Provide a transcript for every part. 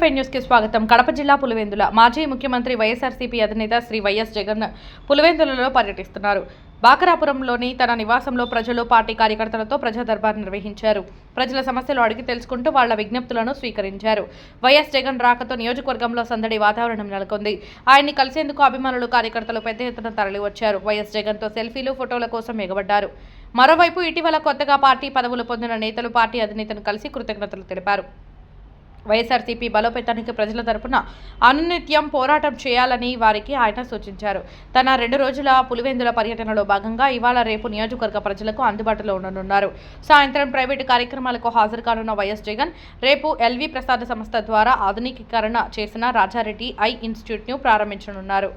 Five న్యూస్కి స్వాగతం. కడప జిల్లా పులివెందుల మాజీ ముఖ్యమంత్రి వైఎస్ఆర్సీపీ అధినేత శ్రీ వైఎస్ జగన్ పులివెందులలో పర్యటిస్తున్నారు. బాకరాపురంలోని తన నివాసంలో ప్రజలు పార్టీ కార్యకర్తలతో ప్రజా దర్బార్ నిర్వహించారు. ప్రజల సమస్యలు అడిగి తెలుసుకుంటూ వాళ్ళ విజ్ఞప్తులను స్వీకరించారు. వైఎస్ జగన్ రాకతో నియోజకవర్గంలో సందడి వాతావరణం నెలకొంది. ఆయన్ని కలిసేందుకు అభిమానులు కార్యకర్తలు పెద్ద ఎత్తున తరలివచ్చారు. వైఎస్ జగన్తో సెల్ఫీలు ఫోటోల కోసం ఎగబడ్డారు. మరోవైపు ఇటీవల కొత్తగా పార్టీ పదవులు పొందిన నేతలు పార్టీ అధినేతను కలిసి కృతజ్ఞతలు తెలిపారు. వైఎస్ఆర్సీపీ బలోపేతానికి ప్రజల తరపున అనునిత్యం పోరాటం చేయాలని వారికి ఆయన సూచించారు. తన రెండు రోజుల పులివెందుల పర్యటనలో భాగంగా ఇవాళ రేపు నియోజకవర్గ ప్రజలకు అందుబాటులో ఉండనున్నారు. సాయంత్రం ప్రైవేటు కార్యక్రమాలకు హాజరు కానున్న వైఎస్ జగన్ రేపు ఎల్వి ప్రసాద సంస్థ ద్వారా ఆధునికీకరణ చేసిన రాజారెడ్డి ఐ ఇన్స్టిట్యూట్ను ప్రారంభించనున్నారు.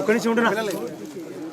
ఒక్క నిమిషం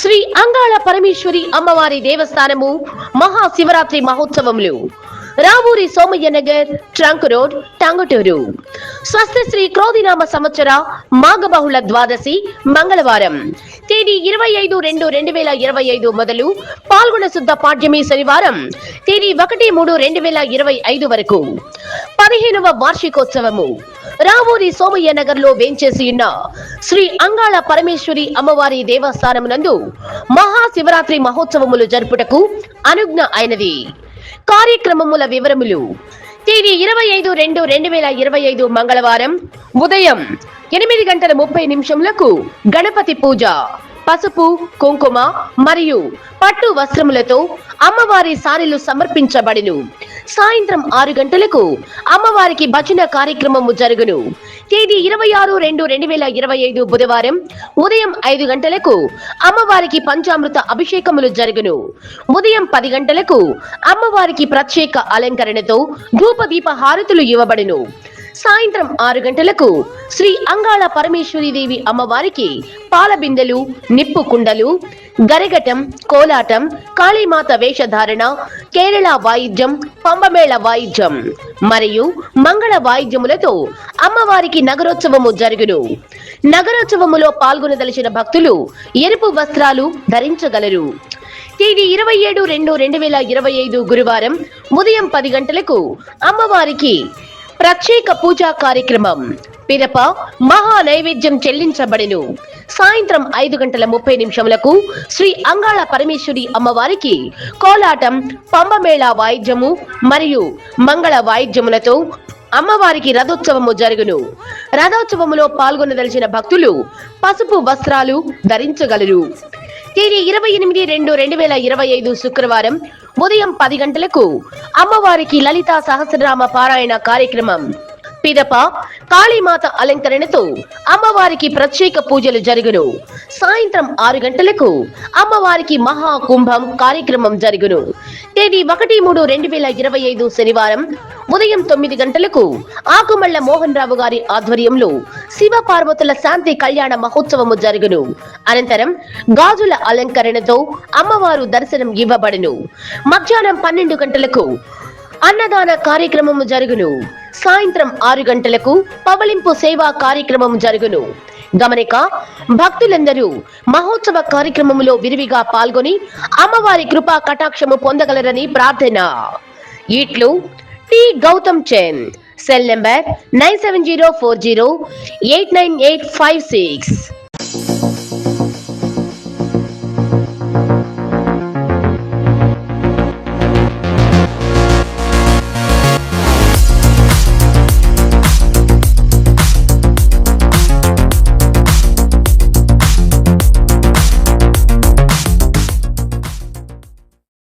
శ్రీ అంగాళ పరమేశ్వరి అమ్మవారి దేవస్థానము Mahashivratri మహోత్సవములు. Ravuri Somayya Nagar trunk road Tanguturu. స్వస్తి శ్రీ క్రోధినామ సంవత్సర మాఘబహుళ ద్వాదశి మంగళవారం. తేదీ ఇరవై ఐదు రెండు రెండు వేల ఇరవై ఐదు మొదలు పాల్గొన శుద్ధ పాడ్యమి శనివారం. తేదీ ఒకటి మూడు రెండు వేల ఇరవై ఐదు వరకు. పదిహేనవ వార్షికోత్సవము. రావూరి సోమయ్య నగర్లో వేంచేసి ఉన్న శ్రీ అంగాళ పరమేశ్వరి అమ్మవారి దేవస్థానమునందు మహాశివరాత్రి మహోత్సవములు జరుపుటకు అనుజ్ఞ అయినది. కార్యక్రమముల వివరములు. తేదీ ఇరవై ఐదు రెండు రెండు వేల ఇరవై ఐదు మంగళవారం ఉదయం ఎనిమిది గంటల ముప్పై నిమిషములకు గణపతి పూజ. పసుపు కుంకుమ మరియు పట్టు వస్త్రములతో అమ్మవారి సారీలు సమర్పించబడిను. సాయంత్రం ఆరు గంటలకు అమ్మవారికి భజన కార్యక్రమము జరుగును. తేదీ ఇరవై ఆరు రెండు రెండు వేల ఇరవై ఐదు బుధవారం ఉదయం ఐదు గంటలకు అమ్మవారికి పంచామృత అభిషేకములు జరుగును. ఉదయం పది గంటలకు అమ్మవారికి ప్రత్యేక అలంకరణతో ధూపదీప హారతులు ఇవ్వబడును. సాయంత్రం ఆరు గంటలకు శ్రీ అంగాళ పరమేశ్వరీదేవి అమ్మవారికి పాలబిందెలు నిప్పు కుండలు గరగటం కోలాటం కాళీమాత వేషధారణ కేరళ వాయిద్యం పంబమేళ వాయిద్యం మరియు మంగళ వాయిద్యములతో అమ్మవారికి నగరోత్సవము జరుగును. నగరోత్సవములో పాల్గొనదలిచిన భక్తులు ఎరుపు వస్త్రాలు ధరించగలరు. తేదీ ఇరవై ఏడు రెండు రెండు వేల ఇరవై ఐదు గురువారం ఉదయం పది గంటలకు అమ్మవారికి ప్రత్యేక పూజా కార్యక్రమం. పిరప మహా నైవేద్యం చెల్లించబడిను. సాయంత్రం ఐదు గంటల ముప్పై నిమిషములకు శ్రీ అంగాళ పరమేశ్వరి అమ్మవారికి కోలాటం పంబమేళ వాయిద్యము మరియు మంగళ వాయిద్యములతో అమ్మవారికి రథోత్సవము జరుగును. రథోత్సవములో పాల్గొనదలిచిన భక్తులు పసుపు వస్త్రాలు ధరించగలరు. తేదీ ఇరవై ఎనిమిది రెండు రెండు వేల ఇరవై ఐదు శుక్రవారం ఉదయం పది గంటలకు అమ్మవారికి లలితా సహస్రనామ పారాయణ కార్యక్రమం. పిదప కాళీమాత అలంకరణతో అమ్మవారికి ప్రత్యేక పూజలు జరుగును. సాయంత్రం ఆరు గంటలకు అమ్మవారికి మహా కుంభం కార్యక్రమం జరుగును. తేదీ ఒకటి మూడు రెండు వేల ఇరవై ఐదు శనివారం ఉదయం తొమ్మిది గంటలకు ఆకుమళ్ళ మోహన్ రావు గారి ఆధ్వర్యంలో శివ పార్వతుల శాంతి కళ్యాణ మహోత్సవము జరుగును. అనంతరం గాజుల అలంకరణతో అమ్మవారు దర్శనం ఇవ్వబడును. మధ్యాహ్నం పన్నెండు గంటలకు అన్నదాన కార్యక్రమము జరుగును. సాయంత్రం ఆరు గంటలకు పవలింపు సేవా కార్యక్రమం జరుగును. గమనిక భక్తులందరూ మహోత్సవ కార్యక్రమంలో విరివిగా పాల్గొని అమ్మవారి కృపా కటాక్షము పొందగలరని ప్రార్థన. ఇట్లు T Gautam Chand cell number nine seven zero four zero eight nine eight five six.